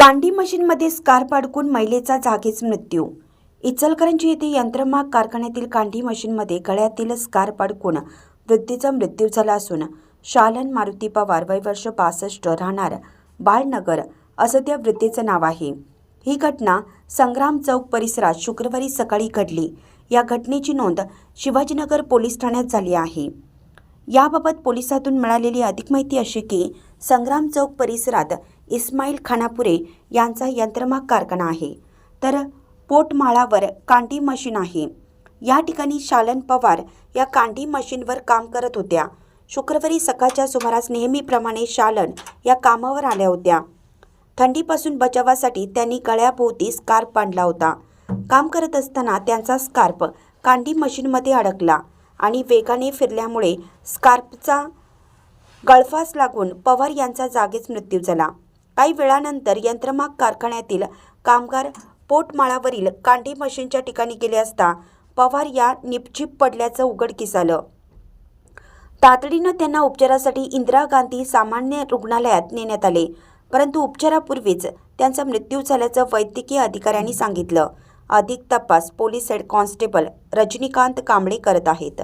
कांडी मशीनमध्ये स्कार्प अडकून महिलेचा जागीच मृत्यू. इचलकरंजी येथे यंत्रमाग कारखान्यातील कांडी मशीनमध्ये गळ्यातील स्कार्प अडकून वृद्धीचा मृत्यू झाला असून शालन मारुती पवार वय वर्ष बासष्ट राहणार बाळनगर असं त्या वृद्धीचं नाव आहे. ही घटना संग्राम चौक परिसरात शुक्रवारी सकाळी घडली. या घटनेची नोंद शिवाजीनगर पोलीस ठाण्यात झाली आहे. याबाबत पोलिसातून मिळालेली अधिक माहिती अशी की संग्राम चौक परिसरात इस्माईल खानापुरे यांचा यंत्रमाग कारखाना आहे. तर पोटमाळावर कांडी मशीन आहे. या ठिकाणी शालन पवार या कांडी मशीनवर काम करत होत्या. शुक्रवारी सकाळच्या सुमारास नेहमीप्रमाणे शालन या कामावर आल्या होत्या. थंडीपासून बचावासाठी त्यांनी गळ्याभोवती स्कार्प बांधला होता. काम करत असताना त्यांचा स्कार्प कांडी मशीनमध्ये अडकला आणि वेगाने फिरल्यामुळे स्कार्पचा गळफास लागून पवार यांचा जागीच मृत्यू झाला. काही वेळानंतर यंत्रमाग कारखान्यातील कामगार पोटमाळावरील कांडी मशीनच्या ठिकाणी गेले असता पवार या निपचिप पडल्याचं उघडकीस आलं. तातडीनं त्यांना उपचारासाठी इंदिरा गांधी सामान्य रुग्णालयात नेण्यात आले परंतु उपचारापूर्वीच त्यांचा मृत्यू झाल्याचं वैद्यकीय अधिकाऱ्यांनी सांगितलं. अधिक तपास police head constable Rajinikant Kamble करत आहेत.